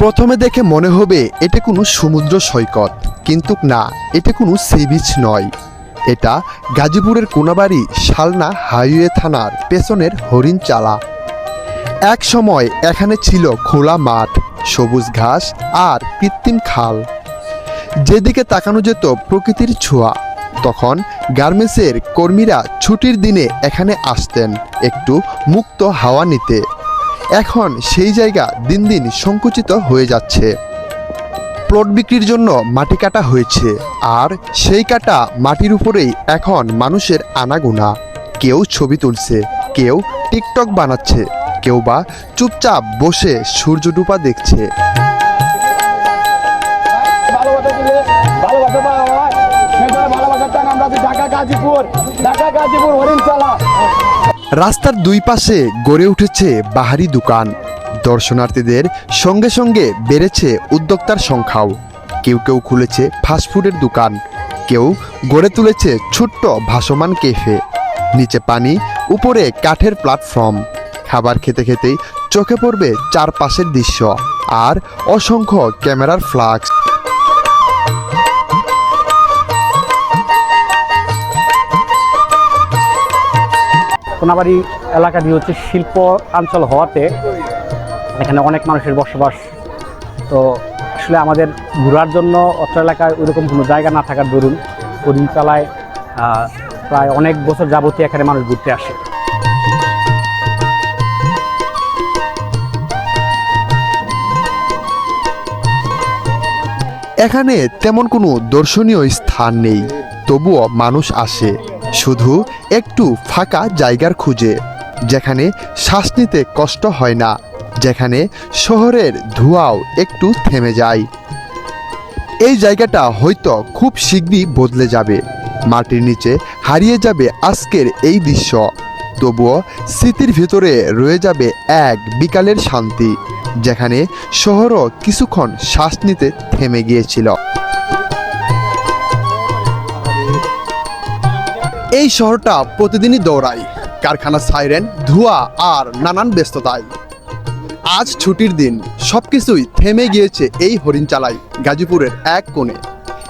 প্রথমে দেখে মনে হবে এটা কোনো সমুদ্র সৈকত, কিন্তু না, এটা কোনো সি বিচ নয়। এটা গাজীপুরের কোনাবাড়ি শালনা হাইওয়ে থানার পেছনের হরিণচালা। এক সময় এখানে ছিল খোলা মাঠ, সবুজ ঘাস আর কৃত্রিম খাল। যেদিকে তাকানো যেত প্রকৃতির ছোঁয়া। তখন গার্মেন্টসের কর্মীরা ছুটির দিনে এখানে আসতেন, একটু মুক্ত হাওয়া নিতে। এখন সেই জায়গা দিন দিন সংকুচিত হয়ে যাচ্ছে। প্লট বিক্রির জন্য মাটি কাটা হয়েছে, আর সেই কাটা মাটির উপরেই এখন মানুষের আনাগোনা। কেউ ছবি তুলছে, কেউ টিকটক বানাচ্ছে, কেউ বা চুপচাপ বসে সূর্য ডুবা দেখছে। ঢাকা গাজীপুর ঢাকা গাজীপুর হরিণচালা রাস্তার দুই পাশে গড়ে উঠেছে বাহারি দোকান। দর্শনার্থীদের সঙ্গে সঙ্গে বেড়েছে উদ্যোক্তার সংখ্যাও। কেউ কেউ খুলেছে ফাস্টফুডের দোকান, কেউ গড়ে তুলেছে ছোট্ট ভাসমান কেফে নিচে পানি, উপরে কাঠের প্ল্যাটফর্ম খাবার খেতে খেতেই চোখে পড়বে চারপাশের দৃশ্য, আর অসংখ্য ক্যামেরার ফ্লাক্স কোনাবাড়ি এলাকাটি হচ্ছে শিল্প অঞ্চল হওয়াতে এখানে অনেক মানুষের বসবাস। তো আসলে আমাদের ঘোরার জন্য অত্র এলাকায় ওইরকম কোনো জায়গা না থাকার দরুন আহ, প্রায় অনেক বছর যাবতীয় এখানে মানুষ ঘুরতে আসে। এখানে তেমন কোনো দর্শনীয় স্থান নেই তবুও মানুষ আসে। শুধু একটু ফাঁকা জায়গার খুঁজে, যেখানে শ্বাস নিতে কষ্ট হয় না, যেখানে শহরের ধোঁয়াও একটু থেমে যায়। এই জায়গাটা হয়তো খুব শীঘ্রই বদলে যাবে, মাটির নিচে হারিয়ে যাবে আজকের এই দৃশ্য, তবুও স্মৃতির ভেতরে রয়ে যাবে এক বিকালের শান্তি, যেখানে শহরও কিছুক্ষণ শ্বাস নিতে থেমে গিয়েছিল। এই শহরটা প্রতিদিনই দৌড়ায়। কারখানা সাইরেন, ধোঁয়া আর নানান ব্যস্ততায়। আজ ছুটির দিন, সবকিছুই থেমে গিয়েছে এই হরিণচালায়, গাজীপুরের এক কোণে।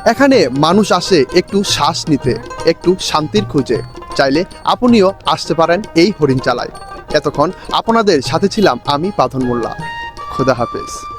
এখানে মানুষ আসে একটু শ্বাস নিতে, একটু শান্তির খুঁজে। চাইলে আপনিও আসতে পারেন এই হরিণ হরিণচালায়। এতক্ষণ আপনাদের সাথে ছিলাম আমি পাথন মোল্লা খুদা হাফেজ।